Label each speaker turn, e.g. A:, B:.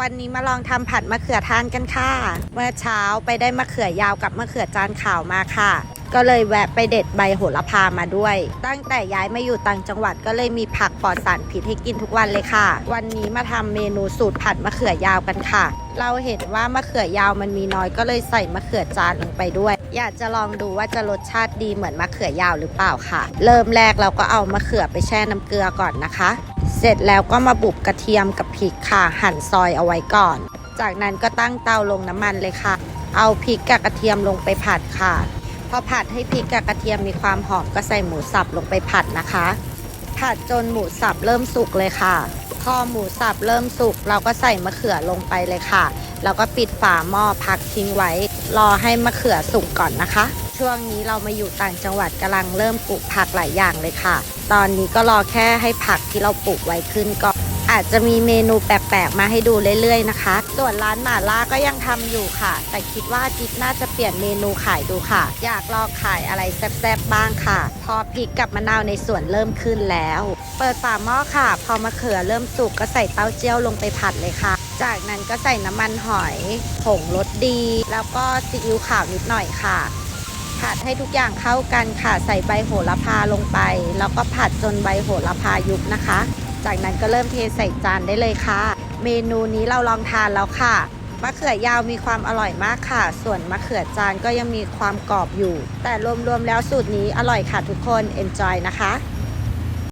A: วันนี้มาลองทำผัดมะเขือทานกันค่ะ เมื่อเช้าไปได้มะเขือยาวกับมะเขือจานขาวมาค่ะ ก็เลยแวะไปเด็ดใบโหระพามาด้วย ตั้งแต่ย้ายมาอยู่ต่างจังหวัดก็เลยมีผักปลอดสารพิษให้กินทุกวันเลยค่ะ วันนี้มาทำเมนูสูตรผัดมะเขือยาวกันค่ะ เราเห็นว่ามะเขือยาวมันมีน้อยก็เลยใส่มะเขือจานลงไปด้วย อยากจะลองดูว่าจะรสชาติดีเหมือนมะเขือยาวหรือเปล่าค่ะ เริ่มแรกเราก็เอามะเขือไปแช่น้ำเกลือก่อนนะคะ เสร็จแล้วก็มาบุบกระเทียมกับพริกค่ะหั่นซอยเอาไว้ก่อน จากนั้นก็ตั้งเตาลงน้ำมันเลยค่ะ เอาพริกกับกระเทียมลงไปผัดค่ะพอผัดให้พริกกับกระเทียมมีความหอมก็ใส่หมูสับลงไปผัดนะคะ ผัดจนหมูสับเริ่มสุกเลยค่ะ พอหมูสับเริ่มสุก เราก็ใส่มะเขือลงไปเลยค่ะ แล้วก็ปิดฝาหม้อพักทิ้งไว้ รอให้มะเขือสุกก่อนนะคะ ช่วงนี้เรามาอยู่ต่างจังหวัดกำลังเริ่มปลูกผักหลายอย่างเลยค่ะ ตอนนี้ก็รอแค่ให้ผักที่เราปลูกไว้ขึ้นก่อนาจจะมีเมนูแปลกๆ มาให้ดูเรื่อยๆนะคะ ส่วนร้านหมาล่าก็ยังทำอยู่ค่ะ แต่คิดว่าจิ๊บน่าจะเปลี่ยนเมนูขายดูค่ะ อยากลองขายอะไรแซ่บๆบ้างค่ะ พอพริกกับมะนาวในสวนเริ่มขึ้นแล้ว เปิดฝาหม้อค่ะ พอมะเขือเริ่มสุกก็ใส่เต้าเจี้ยวลงไปผัดเลยค่ะ จากนั้นก็ใส่น้ำมันหอยผงรสดี แล้วก็ซีอิ๊วขาวนิดหน่อยค่ะผัดให้ทุกอย่างเข้ากันค่ะ ใส่ใบโหระพาลงไป แล้วก็ผัดจนใบโหระพายุบนะคะ จากนั้นก็เริ่มเทใส่จานได้เลยค่ะ เมนูนี้เราลองทานแล้วค่ะ มะเขือยาวมีความอร่อยมากค่ะ ส่วนมะเขือจานก็ยังมีความกรอบอยู่ แต่รวมๆแล้วสูตรนี้อร่อยค่ะทุกคน enjoy นะคะ